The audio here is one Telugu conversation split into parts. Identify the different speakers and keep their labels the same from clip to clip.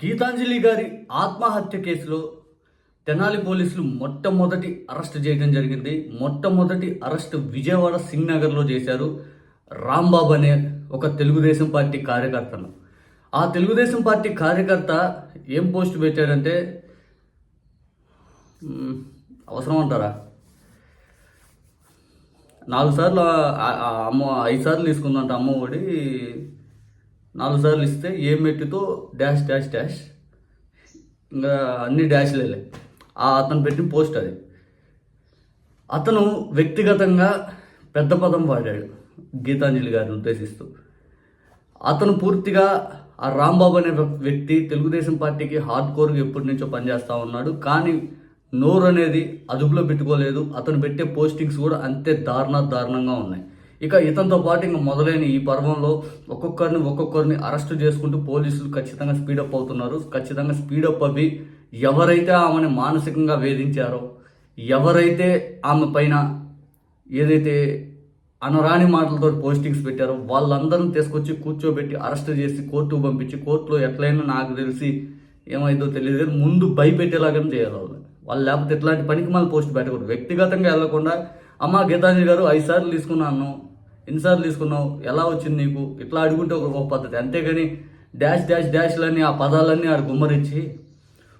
Speaker 1: గీతాంజలి గారి ఆత్మహత్య కేసులో తెనాలి పోలీసులు మొట్టమొదటి అరెస్ట్ చేయడం జరిగింది. మొట్టమొదటి అరెస్ట్ విజయవాడ సింగ్ నగర్లో చేశారు. రాంబాబు అనే ఒక తెలుగుదేశం పార్టీ కార్యకర్తను. ఆ తెలుగుదేశం పార్టీ కార్యకర్త ఏం పోస్ట్ పెట్టాడంటే అవసరం అంటారా? నాలుగు సార్లు అమ్మ ఐదు సార్లు తీసుకుందంట అమ్మ ఒడి. నాలుగు సార్లు ఇస్తే ఏ మెట్టుతో డాష్ డాష్ డాష్. ఇంకా అన్ని డాష్లే ఆ అతను పెట్టిన పోస్ట్ అది. అతను వ్యక్తిగతంగా పెద్ద పదం వాడాడు గీతాంజలి గారిని ఉద్దేశిస్తూ. అతను పూర్తిగా ఆ రాంబాబు అనే వ్యక్తి తెలుగుదేశం పార్టీకి హార్డ్ కోర్గా ఎప్పటి నుంచో పనిచేస్తూ ఉన్నాడు. కానీ నోరు అనేది అదుపులో పెట్టుకోలేదు. అతను పెట్టే పోస్టింగ్స్ కూడా అంతే దారుణ దారుణంగా ఉన్నాయి. ఇక ఇతనితో పాటు ఇంకా మొదలైన ఈ పర్వంలో ఒక్కొక్కరిని ఒక్కొక్కరిని అరెస్ట్ చేసుకుంటూ పోలీసులు ఖచ్చితంగా స్పీడప్ అవుతున్నారు. ఖచ్చితంగా స్పీడప్ అవి ఎవరైతే ఆమెను మానసికంగా వేధించారో ఎవరైతే ఆమె పైన ఏదైతే అనరాని మాటలతో పోస్టింగ్స్ పెట్టారో వాళ్ళందరిని తీసుకొచ్చి కూర్చోబెట్టి అరెస్ట్ చేసి కోర్టుకు పంపించి కోర్టులో ఎట్లయినా నాకు తెలిసి ఏమైందో తెలియదు కానీ ముందు భయపెట్టేలాగానే చేయాలి వాళ్ళు. వాళ్ళు లేకపోతే ఇట్లాంటి పనికి మళ్ళీ పోస్ట్ పెట్టకూడదు. వ్యక్తిగతంగా వెళ్ళకుండా అమ్మ గీతాంజలి గారు ఐదు సార్లు తీసుకున్నాను ఎన్నిసార్లు తీసుకున్నావు? ఎలా వచ్చింది నీకు? ఇట్లా అడుగుంటే ఒక గొప్ప పద్ధతి. అంతేగాని డాష్ డాష్ డాష్లన్నీ ఆ పదాలన్నీ ఆడు గుమ్మరించి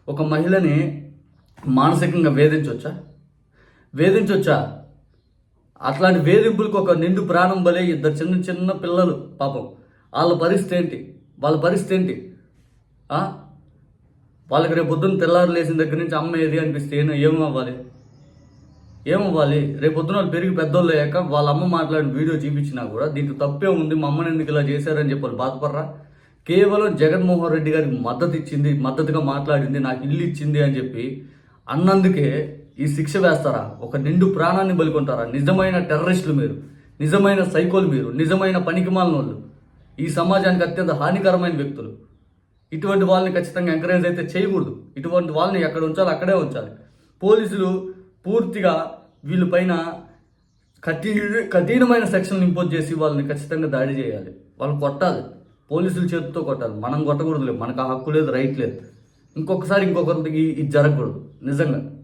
Speaker 1: ఒక మహిళని మానసికంగా వేధించవచ్చా వేధించవచ్చా అట్లాంటి వేధింపులకు ఒక నిండు ప్రాణం బలే ఇద్దరు చిన్న చిన్న పిల్లలు పాపం. వాళ్ళ పరిస్థితి ఏంటి? వాళ్ళ పరిస్థితి ఏంటి? వాళ్ళకి రేపు పొద్దున్న తెల్లారు లేచిన దగ్గర నుంచి అమ్మ ఏది అనిపిస్తే ఏమో ఏమవ్వాలి ఏమవ్వాలి? రేపు పొద్దున వాళ్ళు పెరిగి పెద్దోళ్ళు అయ్యాక వాళ్ళ అమ్మ మాట్లాడిన వీడియో చూపించినా కూడా దీంట్లో తప్పే ఉంది మా అమ్మని ఎందుకు ఇలా చేశారని చెప్పాలి బాధపడరా? కేవలం జగన్మోహన్ రెడ్డి గారికి మద్దతు ఇచ్చింది మద్దతుగా మాట్లాడింది నాకు ఇల్లు ఇచ్చింది అని చెప్పి అన్నందుకే ఈ శిక్ష వేస్తారా? ఒక నిండు ప్రాణాన్ని బలికొంటారా? నిజమైన టెర్రరిస్టులు మీరు నిజమైన సైకోలు మీరు నిజమైన పనికిమాలిన వాళ్ళు. ఈ సమాజానికి అత్యంత హానికరమైన వ్యక్తులు. ఇటువంటి వాళ్ళని ఖచ్చితంగా ఎంకరేజ్ అయితే చేయకూడదు. ఇటువంటి వాళ్ళని ఎక్కడ ఉంచాలో అక్కడే ఉంచాలి. పోలీసులు పూర్తిగా వీళ్ళపైన కఠిన కఠినమైన సెక్షన్లు ఇంపోజ్ చేసి వాళ్ళని ఖచ్చితంగా దాడి చేయాలి. వాళ్ళని కొట్టాలి. పోలీసుల చేతితో కొట్టాలి. మనం కొట్టకూడదు లేదు మనకు ఆ హక్కు లేదు రైట్ లేదు. ఇంకొకసారి ఇంకొకరికి ఇది జరగకూడదు. నిజంగా.